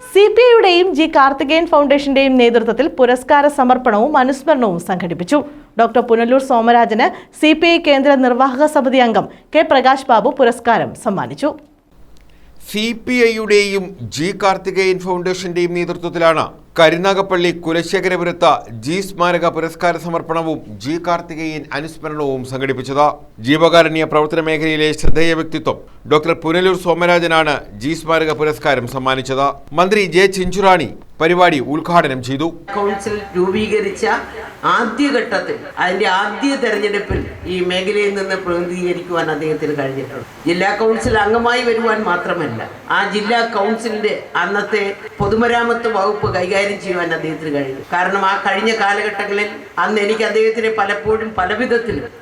C P ഐയുടെയും G Karthikeyan ഫൗണ്ടേഷന്റെയും നേതൃത്വത്തിൽ പുരസ്കാര സമർപ്പണവും അനുസ്മരണവും സംഘടിപ്പിച്ചു. ഡോക്ടർ പുനലൂർ സോമരാജന് സി കേന്ദ്ര നിർവാഹക സമിതി അംഗം കെ പ്രകാശ് ബാബു പുരസ്കാരം സമ്മാനിച്ചു. സി പി ഐയുടെയും ജി കാർത്തികേയൻ ഫൗണ്ടേഷന്റെയും നേതൃത്വത്തിലാണ് കരുനാഗപ്പള്ളി കുലശേഖരപുരത്ത് ജി സ്മാരക പുരസ്കാര സമർപ്പണവും ജി കാർത്തികേയൻ അനുസ്മരണവും സംഘടിപ്പിച്ചത്. ജീവകാരുണ്യ പ്രവർത്തന മേഖലയിലെ ശ്രദ്ധേയ വ്യക്തിത്വം ഡോക്ടർ പുനലൂർ സോമരാജനാണ് ജി സ്മാരക പുരസ്കാരം സമ്മാനിച്ചത്. മന്ത്രി ജെ ചിഞ്ചുറാണി പരിപാടി ഉദ്ഘാടനം ചെയ്തു. കൗൺസിൽ രൂപീകരിച്ച ആദ്യഘട്ടത്തിൽ അതിന്റെ ആദ്യ തെരഞ്ഞെടുപ്പിൽ ഈ മേഖലയിൽ നിന്ന് പ്രതിനിധീകരിക്കുവാൻ അദ്ദേഹത്തിന് കഴിഞ്ഞിട്ടുണ്ട്. ജില്ലാ കൗൺസിൽ അംഗമായി വരുവാൻ മാത്രമല്ല ആ ജില്ലാ കൗൺസിലിന്റെ അന്നത്തെ പൊതുമരാമത്ത് വകുപ്പ് കൈകാര്യം ചെയ്യുവാൻ അദ്ദേഹത്തിന് കഴിഞ്ഞു. കാരണം ആ കഴിഞ്ഞ കാലഘട്ടങ്ങളിൽ അന്ന് എനിക്ക് അദ്ദേഹത്തിനെ പലപ്പോഴും പല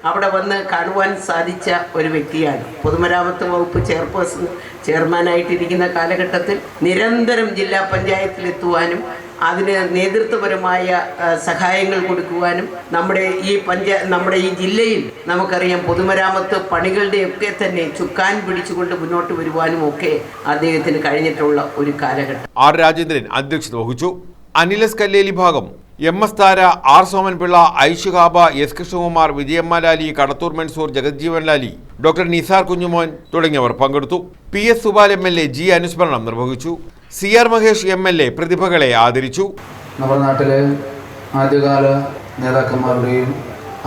അവിടെ വന്ന് കാണുവാൻ സാധിച്ച ഒരു വ്യക്തിയാണ്. പൊതുമരാമത്ത് വകുപ്പ് ചെയർപേഴ്സൺ ചെയർമാനായിട്ടിരിക്കുന്ന കാലഘട്ടത്തിൽ നിരന്തരം ജില്ലാ പഞ്ചായത്തിൽ എത്തുവാനും അതിന് നേതൃത്വപരമായ സഹായങ്ങൾ കൊടുക്കുവാനും നമ്മുടെ ഈ പഞ്ചായ നമ്മുടെ ഈ ജില്ലയിൽ നമുക്കറിയാം പൊതുമരാമത്ത് പണികളുടെയൊക്കെ തന്നെ ചുക്കാൻ പിടിച്ചുകൊണ്ട് മുന്നോട്ട് വരുവാനും ഒക്കെ അദ്ദേഹത്തിന് കഴിഞ്ഞിട്ടുള്ള ഒരു കാലഘട്ടം. ആർ രാജേന്ദ്രൻ അധ്യക്ഷത വഹിച്ചു. അനിലസ് Kalleli Bhagam. M S Thara R Somanpillai ഐഷുഹാബ S Krishnakumar Vijayamma Lali Kadathoor Mansoor Jagajjeevan Lali doctor Nisar Kunjumon തുടങ്ങിയവർ പങ്കെടുത്തു. P S Subal M L A G അനുസ്മരണം നിർവഹിച്ചു. C R Mahesh M L A പ്രതിഭകളെ ആദരിച്ചു. നമ്മുടെ നാട്ടിലെ ആദ്യകാല നേതാക്കന്മാരുടെയും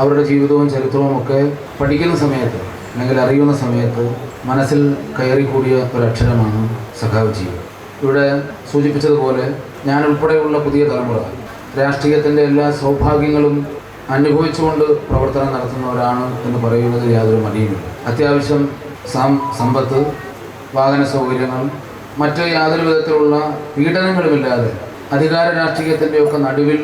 അവരുടെ ജീവിതവും ചരിത്രവും ഒക്കെ പഠിക്കുന്ന സമയത്ത് അല്ലെങ്കിൽ അറിയുന്ന സമയത്ത് മനസ്സിൽ കയറിക്കൂടിയ അക്ഷരമാണ് സഖാവ് ജീവിതം ഇവിടെ സൂചിപ്പിച്ചതുപോലെ ഞാൻ ഉൾപ്പെടെയുള്ള പുതിയ തലമുറ രാഷ്ട്രീയത്തിന്റെ എല്ലാ സൗഭാഗ്യങ്ങളും അനുഭവിച്ചുകൊണ്ട് പ്രവർത്തനം നടത്തുന്നവരാണ് എന്ന് പറയുന്നതിൽ യാതൊരു മടിയുമില്ല. അത്യാവശ്യം സം സമ്പത്ത് വാഹന സൗകര്യങ്ങൾ മറ്റ് യാതൊരു വിധത്തിലുള്ള പീഡനങ്ങളുമില്ലാതെ അധികാര രാഷ്ട്രീയത്തിന്റെയൊക്കെ നടുവിൽ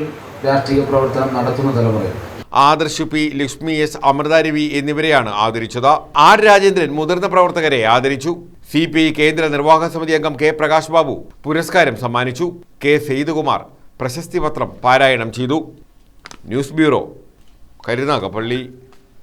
രാഷ്ട്രീയ പ്രവർത്തനം നടത്തുന്ന തലമുറയാണ് ആദർശ് പി ലക്ഷ്മി എസ് അമൃതാരവി എന്നിവരെയാണ് ആദരിച്ചത്. ആർ രാജേന്ദ്രൻ മുതിർന്ന പ്രവർത്തകരെ ആദരിച്ചു. സി കേന്ദ്ര നിർവാഹക സമിതി അംഗം കെ പ്രകാശ് ബാബു പുരസ്കാരം സമ്മാനിച്ചു. കെ സെയ്തുകുമാർ പ്രശസ്തി പത്രം പാരായണം ചെയ്തു. News bureau Karunagappally.